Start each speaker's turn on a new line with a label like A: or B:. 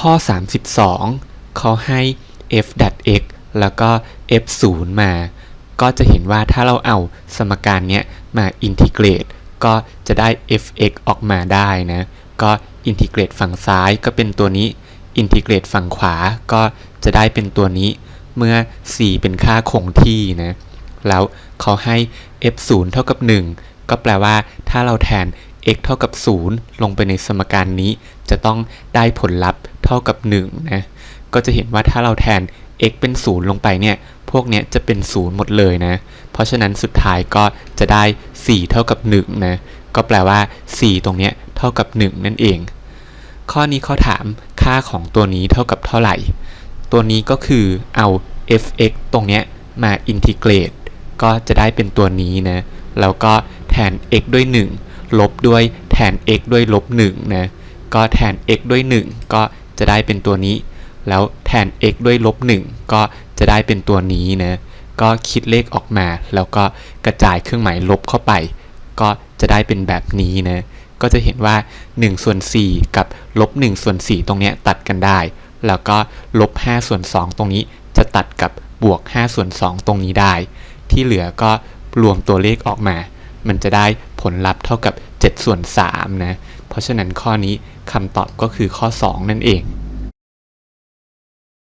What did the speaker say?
A: ข้อ 32 เขาให้ f x แล้วก็ f 0 มา ก็จะเห็นว่าถ้าเราเอาสมการเนี้ยมาอินทิเกรต ก็จะได้ f(x) ออกมาได้นะ ก็อินทิเกรตฝั่งซ้ายก็เป็นตัวนี้ อินทิเกรตฝั่งขวาก็จะได้เป็นตัวนี้ เมื่อ c เป็นค่าคงที่นะ แล้วเขาให้ f 0 เท่ากับ 1 ก็แปลว่าถ้าเราแทน x เท่ากับ 0 ลงไปในสมการนี้ จะต้องได้ผลลัพธ์เท่ากับ1นะก็จะเห็นว่าถ้าเราแทน x เป็น 0 ลงไปเนี่ย พวกเนี้ยจะเป็น 0 หมดเลยนะ เพราะฉะนั้นสุดท้ายก็จะได้ 4 เท่ากับ1นะ ก็แปลว่า 4 ตรงเนี้ยเท่ากับ 1 นั่นเอง ข้อนี้เขาถามค่าของตัวนี้เท่ากับเท่าไหร่ ตัวนี้ก็คือเอา f(x) ตรงเนี้ยมาอินทิเกรต ก็จะได้เป็นตัวนี้นะ แล้วก็แทน x ด้วย 1 ลบด้วยแทน x ด้วยลบ1นะก็แทน x ด้วย 1 ก็จะได้เป็นตัวนี้ แล้วแทน x ด้วยลบ1ก็จะได้เป็นตัวนี้นะก็คิดเลขออกมา แล้วก็กระจายเครื่องหมายลบเข้าไป ก็จะได้เป็นแบบนี้นะก็จะเห็นว่า1ส่วน4กับลบ1ส่วน4ตรงเนี้ยตัดกันได้ แล้วก็ลบ5ส่วน2ตรงนี้จะตัดกับบวก5ส่วน2ตรงนี้ได้ ที่เหลือก็รวมตัวเลขออกมา มันจะได้ผลลัพธ์เท่ากับ7ส่วน3นะ เพราะฉะนั้นข้อนี้คำตอบก็คือข้อ 2 นั่นเอง